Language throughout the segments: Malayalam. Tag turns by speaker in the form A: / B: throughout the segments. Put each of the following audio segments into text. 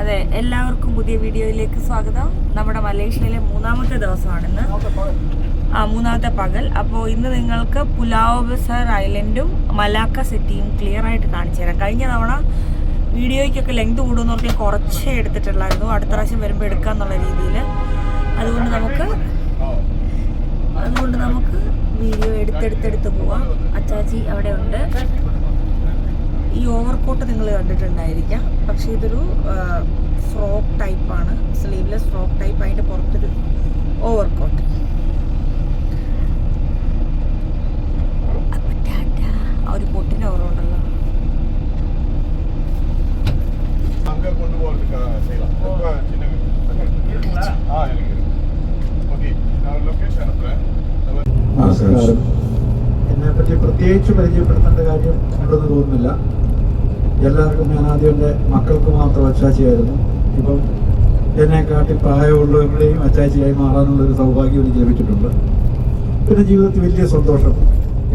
A: അതെ എല്ലാവർക്കും പുതിയ വീഡിയോയിലേക്ക് സ്വാഗതം. നമ്മുടെ മലേഷ്യയിലെ മൂന്നാമത്തെ ദിവസമാണിന്ന്. ആ മൂന്നാമത്തെ പകൽ. അപ്പോൾ ഇന്ന് നിങ്ങൾക്ക് പുലാവ് ബസാർ ഐലൻഡും മലാക്ക സിറ്റിയും ക്ലിയർ ആയിട്ട് കാണിച്ചു തരാം. കഴിഞ്ഞ തവണ വീഡിയോയ്ക്കൊക്കെ ലെങ്ത് പറഞ്ഞാൽ കുറച്ചേ എടുത്തിട്ടുള്ളായിരുന്നു. അടുത്ത പ്രാവശ്യം വരുമ്പോൾ എടുക്കാന്നുള്ള രീതിയിൽ അതുകൊണ്ട് നമുക്ക് അതുകൊണ്ട് നമുക്ക് വീഡിയോ എടുത്തെടുത്തെടുത്ത് പോവാം. അച്ചാച്ചി അവിടെ ഉണ്ട്. ഓവർകോട്ട് നിങ്ങൾ കണ്ടിട്ടുണ്ടായിരിക്കാം. പക്ഷേ ഇതൊരു ഫ്രോക്ക് ടൈപ്പാണ് സ്ലീവ്ലെസ് ഫ്രോക്ക് ടൈപ്പ് അതിന്റെ പുറത്തൊരു ഓവർകോട്ട് ആ ഒരു പൊട്ടിന്
B: ഓർമ്മ എന്നെ പറ്റി പ്രത്യേകിച്ച് പരിചയപ്പെടുത്തേണ്ട കാര്യം ഉണ്ടെന്ന് തോന്നുന്നില്ല. എല്ലാവർക്കും ഞാൻ ആദ്യം എന്റെ മക്കൾക്ക് മാത്രം അച്ചാച്ചിയായിരുന്നു. ഇപ്പം എന്നെക്കാട്ടി പ്രായമുള്ളവരുടെയും അച്ചാച്ചിയായി മാറാനുള്ളൊരു സൗഭാഗ്യം എനിക്ക് ലഭിച്ചിട്ടുണ്ട്. പിന്നെ ജീവിതത്തിൽ വലിയ സന്തോഷം.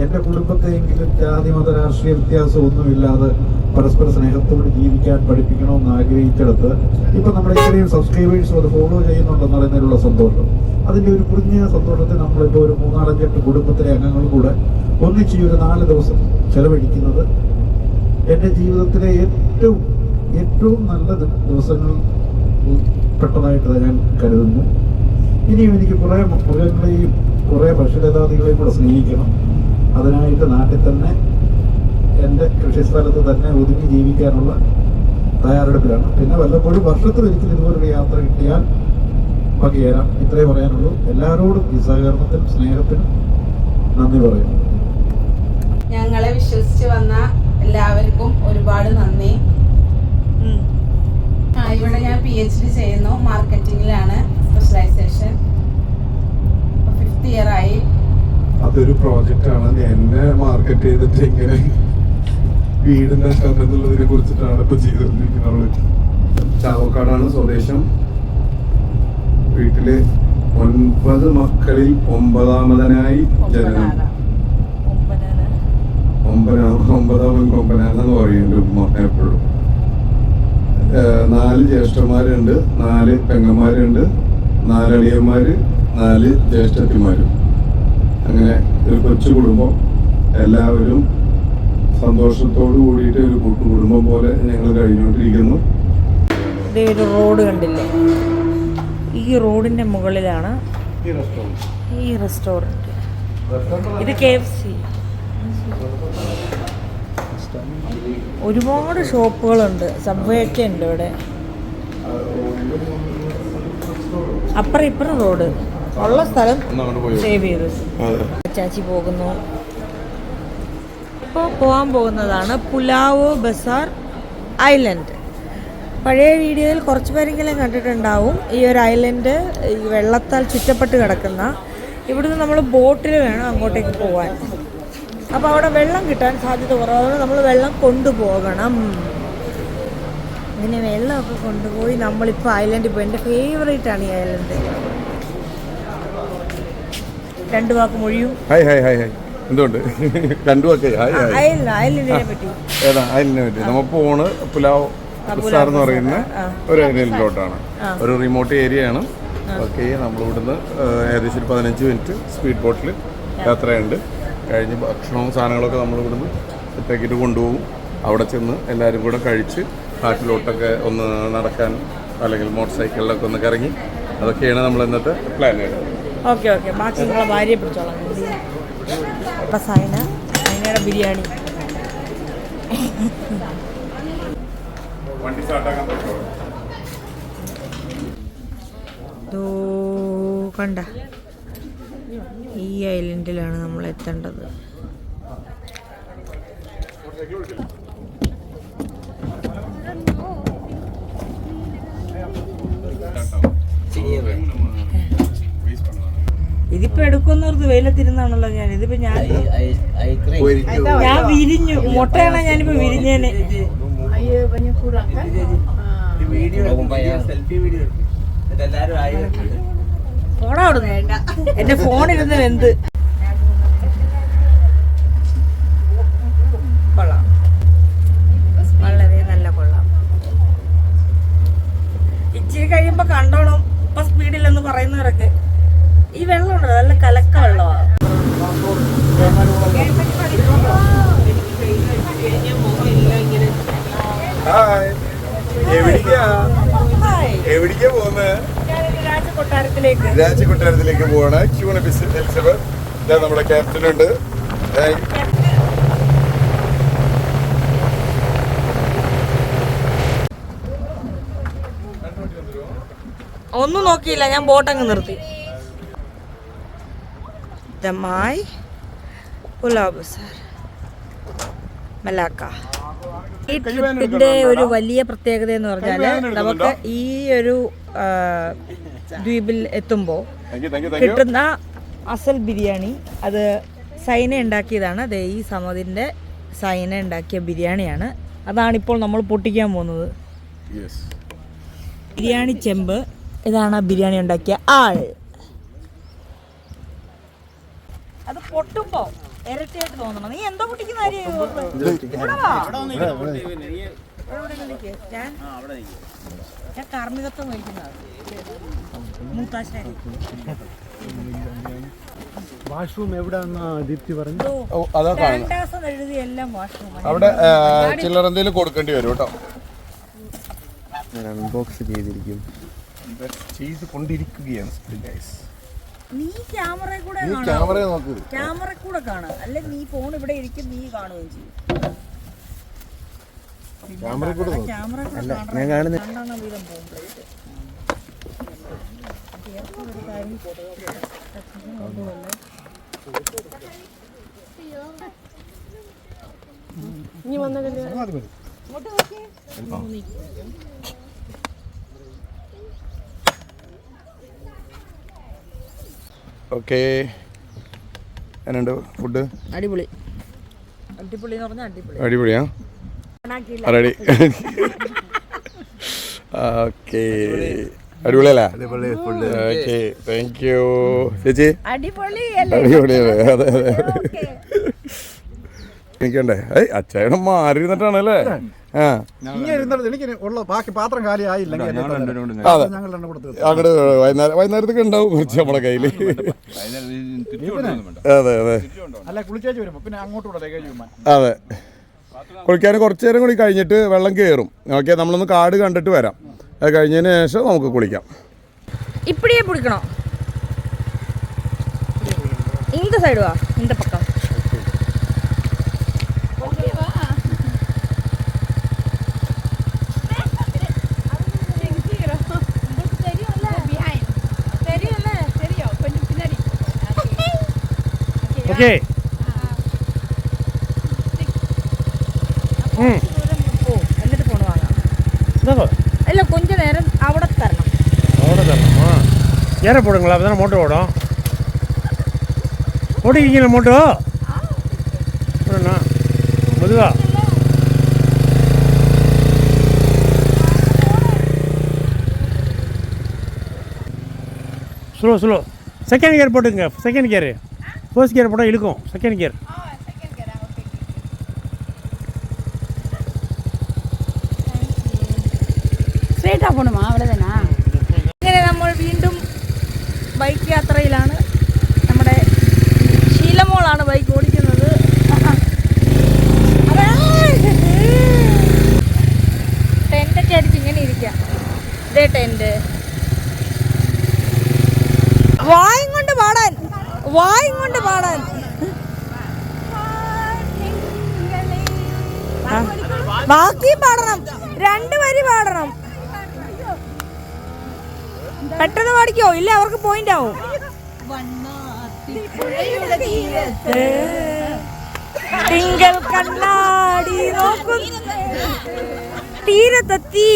B: എന്റെ കുടുംബത്തെയെങ്കിലും ജാതി മത രാഷ്ട്രീയ വ്യത്യാസം ഒന്നുമില്ലാതെ പരസ്പര സ്നേഹത്തോട് ജീവിക്കാൻ പഠിപ്പിക്കണമെന്ന് ആഗ്രഹിച്ചെടുത്ത് ഇപ്പം നമ്മുടെ ഇത്രയും സബ്സ്ക്രൈബേഴ്സ് അത് ഫോളോ ചെയ്യുന്നുണ്ടെന്ന് പറയുന്നതിലുള്ള സന്തോഷം. അതിന്റെ ഒരു കുറിഞ്ഞ സന്തോഷത്തിൽ നമ്മളിപ്പോൾ ഒരു മൂന്നാലഞ്ചെട്ട് കുടുംബത്തിലെ അംഗങ്ങൾ കൂടെ ഒന്നിച്ച് ഒരു നാല് ദിവസം ചെലവഴിക്കുന്നത് എന്റെ ജീവിതത്തിലെ ഏറ്റവും ഏറ്റവും നല്ല ദിവസങ്ങൾ പെട്ടതായിട്ട് ഞാൻ കരുതുന്നു. ഇനിയും എനിക്ക് കുറേ മൃഗങ്ങളെയും കുറേ പക്ഷിലതാദികളെയും കൂടെ സ്നേഹിക്കണം. അതിനായിട്ട് നാട്ടിൽ തന്നെ എന്റെ കൃഷിസ്ഥലത്ത് തന്നെ ഒതുങ്ങി ജീവിക്കാനുള്ള തയ്യാറെടുപ്പിലാണ്. പിന്നെ വല്ലപ്പോഴും വർഷത്തിൽ ഒരിക്കലും ഇതുപോലൊരു യാത്ര കിട്ടിയാൽ പങ്കുചേരാം ഇത്രേ പറയാനുള്ളൂ. എല്ലാവരോടും ഈ സഹകരണത്തിനും സ്നേഹത്തിനും നന്ദി പറയുന്നു.
C: ഞങ്ങളെ വിശ്വസിച്ച് വന്ന എല്ലാവർക്കും ഒരുപാട് നന്ദി. ഇവിടെ ഞാൻ പി എച്ച് ഡി ചെയ്യുന്നു മാർക്കറ്റിംഗിലാണ് സ്പെഷ്യലൈസേഷൻ ഫിഫ്ത് ഇയർ ആയി.
D: അതൊരു പ്രോജക്റ്റ് ആണ്. എന്നെ മാർക്കറ്റ് ചെയ്തിട്ട് എങ്ങനെ വീട് നഷ്ടം എന്നുള്ളതിനെ കുറിച്ചിട്ടാണ് ഇപ്പൊ ചെയ്തുകൊണ്ടിരിക്കുന്നത്. ചാവക്കാടാണ് സ്വദേശം. വീട്ടിൽ ഒൻപത് മക്കളിൽ ഒമ്പതാമതനായി ജനനം. ഒമ്പനാ ഒമ്പതാമൻ കൊമ്പനാന്ന് പറയുന്നുണ്ട് ഉമ്മ എപ്പോഴും. നാല് ജ്യേഷ്ഠന്മാരുണ്ട് നാല് പെങ്ങന്മാരുണ്ട് നാലളിയന്മാര് നാല് ജ്യേഷ്ഠത്തിമാരും. അങ്ങനെ ഒരു കൊച്ചു കുടുംബം എല്ലാവരും സന്തോഷത്തോടു കൂടിയിട്ട് ഒരു കൂട്ടുകുടുംബം പോലെ ഞങ്ങൾ കഴിഞ്ഞുകൊണ്ടിരിക്കുന്നു.
A: ദേ ഒരു റോഡ് കണ്ടില്ലേ? ഈ റോഡിന്റെ മുകളിലാണ്
E: ഈ
A: റെസ്റ്റോറന്റ് ഇത് കെ എഫ് സി. ഒരുപാട് ഷോപ്പുകളുണ്ട്. സബ്വേക്ക് ഉണ്ട് ഇവിടെ. അപ്പുറം ഇപ്പുറം റോഡ്. ഉള്ള സ്ഥലം സേവ് ചെയ്തു. ചാച്ചി പോകുന്നു. ഇപ്പോൾ പോകാൻ പോകുന്നതാണ് പുലാവ് ബസാർ ഐലൻഡ്. പഴയ വീഡിയോയിൽ കുറച്ച് പേരെങ്കിലും കണ്ടിട്ടുണ്ടാവും. ഈ ഒരു ഐലൻഡ് ഈ വെള്ളത്താൽ ചുറ്റപ്പെട്ട് കിടക്കുന്ന. ഇവിടുന്ന് നമ്മൾ ബോട്ടിൽ വേണം അങ്ങോട്ടേക്ക് പോകാൻ അപ്പോൾ അവിടെ വെള്ളം കിട്ടാൻ സാധ്യത കുറവാണ് നമ്മൾ വെള്ളം കൊണ്ടുപോകണം. ഇങ്ങനെ വെള്ളമൊക്കെ കൊണ്ടുപോയി നമ്മളിപ്പോൾ ഐലൻഡ് ഇപ്പോൾ എന്റെ ഫേവറേറ്റ് ആണ് ഈ ഐലൻഡ്. രണ്ട് വാക്ക് മൊഴിയും.
D: ഹായ് ഹായ് ഹായ് ഹായ് എന്തുകൊണ്ട്? രണ്ടു ഒക്കെ ഹായ് ഹായ്
A: അയലിന് അയലിനെ പറ്റി.
D: ഏതാ? അതിനെ പറ്റി. നമ്മൾ പോണ് പുലാവ് ബസാർ എന്ന് പറയുന്ന ഒരു
A: ഐലൻഡിലോട്ടാണ്.
D: ഒരു റിമോട്ട് ഏരിയ ആണ്. ഓക്കെ നമ്മൾ ഇവിടുന്ന് ഏകദേശം ഒരു പതിനഞ്ച് മിനിറ്റ് സ്പീഡ് ബോട്ടിൽ യാത്രയുണ്ട്. കഴിഞ്ഞ് ഭക്ഷണവും സാധനങ്ങളൊക്കെ നമ്മൾ ഇവിടുന്ന് സെറ്റാക്കിയിട്ട് കൊണ്ടുപോകും. അവിടെ ചെന്ന് എല്ലാവരും കൂടെ കഴിച്ച് കാട്ടിലോട്ടൊക്കെ ഒന്ന് നടക്കാൻ അല്ലെങ്കിൽ മോട്ടോർ സൈക്കിളിലൊക്കെ ഒന്ന് കറങ്ങി അതൊക്കെയാണ് നമ്മൾ ഇന്നത്തെ പ്ലാൻ
A: ഓക്കെ ഓക്കെ. ബാക്കി നിങ്ങളെ ഭാര്യയെ പിടിച്ചോളാം. അപ്പം സൈന സൈനയുടെ ബിരിയാണി.
D: വണ്ടി സ്റ്റാർട്ടാക്കാൻ പറ്റുമോ?
A: ദോ കണ്ട. ഈ ഐലൻഡിലാണ് നമ്മൾ എത്തേണ്ടത്. ഇതിപ്പോ എടുക്കുന്നവർക്ക് വെയിലത്തിരുന്നാണല്ലോ ഞാൻ. ഇതിപ്പോ ഞാൻ ഞാൻ വിരിഞ്ഞു. മുട്ടയാണ് ഞാനിപ്പോ വിരിഞ്ഞേനെ? ഫോണാ അവിടുന്ന് എന്റെ ഫോണിരുന്ന് വേണ്ട എന്റെ വളരെ
D: എന്ത്?
A: രാജകൊട്ടാരത്തിലേക്ക്
D: രാജകൊട്ടാരത്തിലേക്ക് പോവാണ്. Queen Elizabeth. ഇതാ നമ്മുടെ ക്യാപ്റ്റൻ ഉണ്ട്.
A: ഒന്നും നോക്കിയില്ല. ഞാൻ ബോട്ട് അങ്ങ് നിർത്തി. ദമായി പുലാബ് സാർ. മലാക്ക. ഈ ട്രിപ്പിന്റെ ഒരു വലിയ പ്രത്യേകത എന്ന് പറഞ്ഞാൽ നമുക്ക് ഈ ഒരു ദ്വീപിൽ എത്തുമ്പോൾ കിട്ടുന്ന അസൽ ബിരിയാണി അത് സൈന ഉണ്ടാക്കിയതാണ്. ദേ ഈ സമതിന്റെ സൈന ഉണ്ടാക്കിയ ബിരിയാണിയാണ്. അതാണിപ്പോൾ നമ്മൾ പൊട്ടിക്കാൻ പോകുന്നത്.
D: Yes.
A: ബിരിയാണി ചെമ്പ് ഇതാണ് ബിരിയാണി ഉണ്ടാക്കിയ ആൾ. അത് പൊട്ടുമ്പോ ഇരട്ടിയായിട്ട് തോന്നണം. നീ എന്താ പൊട്ടിക്കുന്ന കാര്യം? ഞാൻ ഞാൻ കാർമ്മികത്വം വഹിക്കുന്നതാണ്. മൂത്താശ്ശേരി
F: വാഷ്റൂം എവിടെയാണെന്നാ ദീപ്തി പറഞ്ഞു
D: ഓ അതാ കാണുന്നത്.
A: എഴുതി എല്ലാം വാഷ്റൂം
D: അവിടെ ചില്ലറ എന്തെങ്കിലും കൊടുക്കേണ്ടി വരും കേട്ടോ.
F: ഞാൻ അൺബോക്സ് ചെയ്തിരിക്കും.
D: ചെയ്ത് കൊണ്ടിരിക്കുകയാണ് guys.
A: നീ ക്യാമറയിൽ കൂടെ.
D: ക്യാമറ നോക്ക്.
A: ക്യാമറ കൂടെ കാണാം അല്ലെ നീ ഫോൺ ഇവിടെ ഇരിക്കും നീ കാണുകയും ചെയ്യും.
D: ക്യാമറ കൂടെ
A: അല്ല
F: ഞാൻ കാണുന്ന
D: ഓക്കെ. എന്നുണ്ട് ഫുഡ്?
A: അടിപൊളി. അടിപൊളി.
D: അടിപൊളിയാ? റെഡി ഓക്കെ അടിപൊളിയല്ലേ? ഓക്കെ താങ്ക് യു ചേച്ചി?
A: അടിപൊളി
D: അടിപൊളിയല്ലേ അതെ അതെ. എനിക്കണ്ടേ. ഏയ് അച്ചായണം മാറി ഇരുന്നിട്ടാണല്ലേ ആ.
B: ബാക്കി പാത്രം കാലിയായില്ലെങ്കിൽ.
D: അതെ അങ്ങോട്ട് വൈകുന്നേരം വൈകുന്നേരത്തേക്ക് ഉണ്ടാവും കുറച്ച് നമ്മളെ കയ്യിൽ അതെ അതെ.
B: അല്ല കുളിച്ചേച്ച് വരുമ്പോ. പിന്നെ അങ്ങോട്ടും
D: അതെ. കുളിക്കാൻ കുറച്ച് നേരം കൂടി കഴിഞ്ഞിട്ട് വെള്ളം കയറും ഓക്കെ നമ്മളൊന്ന് കാട് കണ്ടിട്ട് വരാം അത് കഴിഞ്ഞതിന് ശേഷം നമുക്ക് കുളിക്കാം
A: இப்படியே பிடிக்கணும் இந்த சைடு வா இந்த பக்கம்
F: ഓക്കെ
A: എന്നിട്ട് ഫോൺ വാങ്ങാം അല്ല കൊഞ്ച നേരം അവിടെ തരണം.
F: അവിടെ தரணுமா ஏற போடுங்களா அப்போ மோட்டர் ஓடும் ஓட்டிக்கிங்களா மோட்டோ மதுவா ஸ்லோ ஸ்லோ செகண்ட் கியர் போட்டுங்க செகண்ட் கியரு ஃபர்ஸ்ட் கியர் போட்டால் இழுக்கும் செகண்ட் கியர்
A: പെട്ടെന്ന് പാടിക്കോ? ഇല്ല അവർക്ക് പോയിന്റ് ആവും. തിങ്കൾ കണ്ണാടി നോക്കും. തീരത്തെത്തി.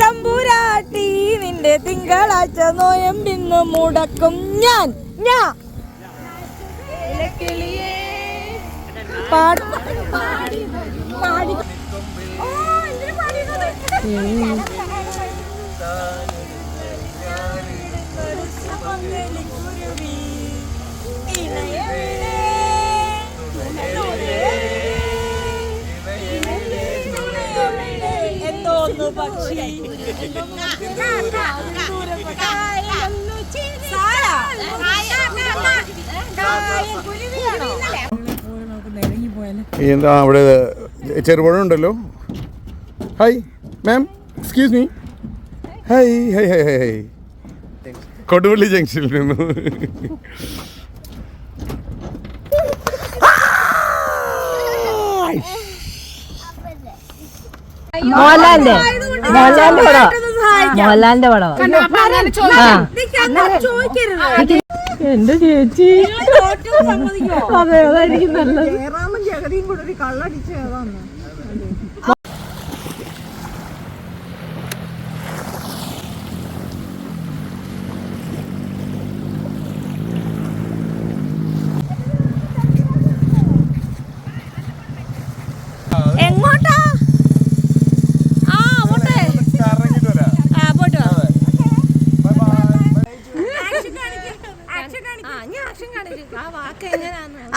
A: തമ്പുരാട്ടി നിന്റെ തിങ്കളാഴ്ച നോയമ്പിന്ന് മുടക്കും ഞാൻ. ഞാ. പാടി. പാടി. പക്ഷി
D: എന്താ അവിടെ ചെറുപഴം ഉണ്ടല്ലോ? Hi ma'am excuse me hi hi hi hi hi Koduvally ജംഗ്ഷനിൽ നിന്ന്.
G: മോഹൻലാലിന്റെ. മോഹൻലാലിന്റെ പടം. മോഹൻലാലിന്റെ പടം. എന്റെ ചേച്ചി. അതെ അതായിരിക്കും നല്ലത്
A: എങ്ങോട്ടാ ആ അങ്ങോട്ടേ ആ പോയിട്ട് വാ.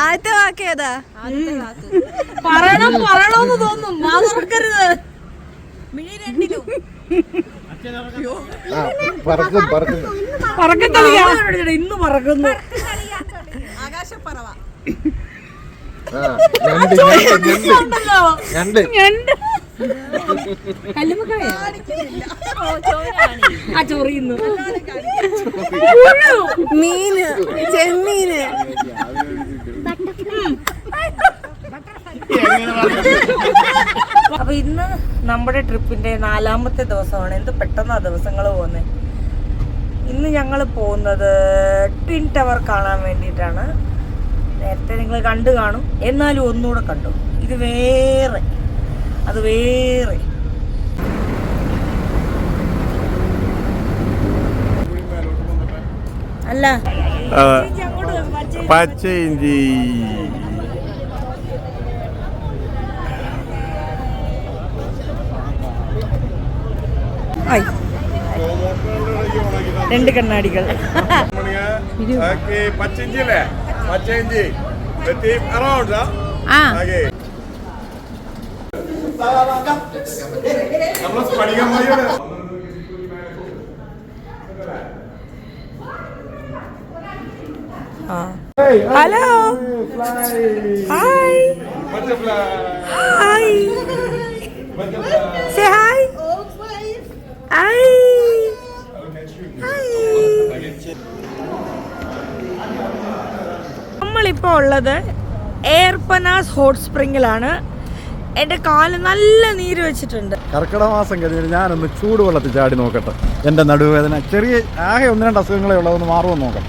A: ആദ്യത്തെ വാക്ക് ഏതാ പറയണം പറയണോന്ന് തോന്നും. മാ തുറക്കരുത് മിഴി രണ്ടിലും.
D: പറക്കും പറക്കും.
A: പറക്കത്തളിയാ ഇന്ന് പറക്കുന്നു. ആകാശപ്പറവ. ആ ചൊറിയുന്നു. മീന് ചെമ്മീന്. അപ്പൊ ഇന്ന് നമ്മുടെ ട്രിപ്പിന്റെ നാലാമത്തെ ദിവസമാണ്. എന്ത് പെട്ടെന്നാ ദിവസങ്ങൾ പോകുന്നത് ഇന്ന് ഞങ്ങൾ പോകുന്നത് ട്വിൻ ടവർ കാണാൻ വേണ്ടിയിട്ടാണ്. നേരത്തെ നിങ്ങൾ കണ്ടു കാണും. എന്നാലും ഒന്നുകൂടെ കണ്ടു. ഇത് വേറെ. അത് വേറെ. അല്ല.
D: പച്ച ഇഞ്ചി.
A: രണ്ട് കണ്ണാടികൾ.
D: പച്ചിഞ്ചി അല്ലേ? പച്ചിഞ്ചി അറൗണ്ട്
C: ആ?
D: പഠിക്കാൻ സ്ഫടികമ്മയുടെ
A: hello hi hi say hi hi നമ്മളിപ്പോൾ ഉള്ളത് എയർപനാസ് ഹോട്ട് സ്പ്രിങ്ങിലാണ്. എന്റെ കാൽ നല്ല നീര് വെച്ചിട്ടുണ്ട്.
B: കർക്കിടക മാസം കഴിഞ്ഞ് ഞാനൊന്ന് ചൂടുവെള്ളത്തിൽ ചാടി നോക്കട്ടെ. എന്റെ നടുവേദന ചെറിയ ആകെ ഒന്ന് രണ്ട് അസുഖങ്ങളെ ഉള്ളതൊന്ന് മാറുമെന്ന് നോക്കാം.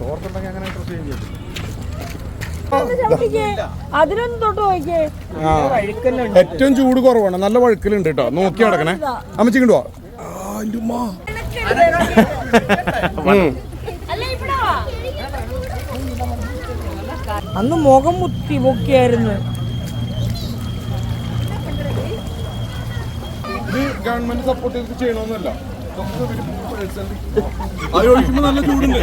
B: തോർത്തുണ്ടെങ്കിൽ അങ്ങനെ കൃഷി
A: അതിനൊന്നും തൊട്ട് നോക്കിയേ
D: ഏറ്റവും ചൂട് കുറവാണ്. നല്ല വഴുക്കലുണ്ട് കേട്ടോ നോക്കി നടക്കണേ. അമ്മച്ചി കൊണ്ടുവാ
A: അന്ന് മുഖം മുത്തി പൊക്കിയായിരുന്നു.
D: ഇത് ഗവൺമെന്റ് സപ്പോർട്ട് ചെയ്ത് ചെയ്യണമെന്നല്ല നല്ല ചൂടുണ്ട്.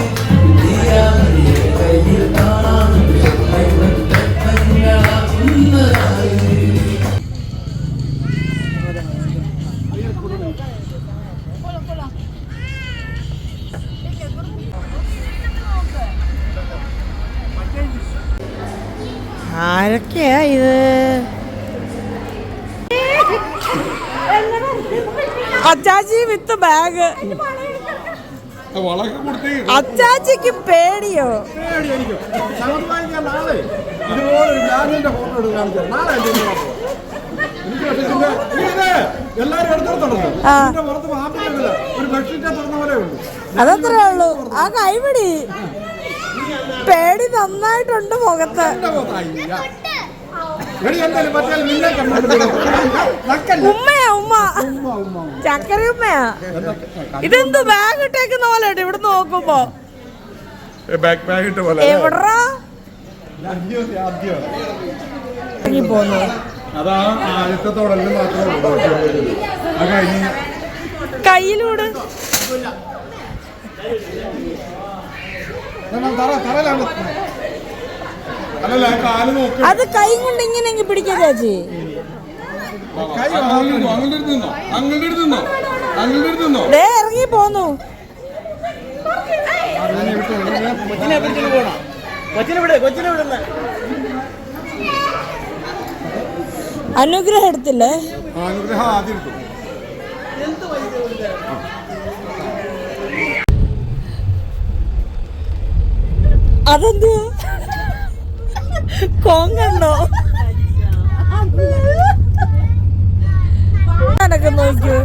B: തുറന്ന പോലെ പേടിയോ
A: അതത്രേ ഉള്ളൂ. ആ കൈപിടി പേടി നന്നായിട്ടുണ്ട് മുഖത്ത്. ഉമ്മയാ ഉമ്മ. ചക്കര ഉമ്മയാ. ഇതെന്ത് ബാഗ് ഇട്ടേക്കുന്ന പോലെ ഇവിടെ നോക്കുമ്പോ.
D: ബാക്ക് ബാഗ് ഇട്ട പോലെ
A: എവിടാ? കയ്യിലൂടെ.
E: തറയിലാണ്
A: അത് കൈ കൊണ്ട് ഇങ്ങനെ പിടിക്കുക ചേച്ചി. ഇറങ്ങി പോന്നു. അനുഗ്രഹം എടുത്തില്ലേ?
E: അനുഗ്രഹം ആദ്യം എടുത്തു.
A: അതെന്തുവാ? കോങ്ങണ്ടോ നടക്ക് നോക്കൂ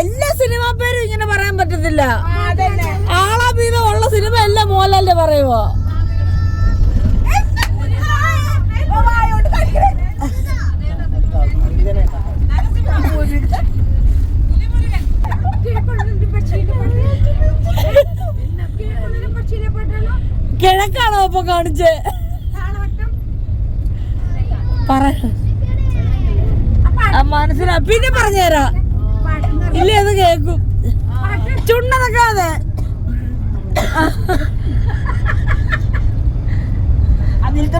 A: എല്ലാ സിനിമാ പേരും ഇങ്ങനെ പറയാൻ പറ്റത്തില്ല. ആളാ ഉള്ള സിനിമ എല്ലാം മോഹൻലാലിന്റെ പറയുമോ കാണിച്ചേ. പറ. മനസ്സിലാ. പിന്നെ പറഞ്ഞുതരാ. ഇല്ല അത് കേക്കും ചുണ്ടനക്കാതെ. അതിലത്തെ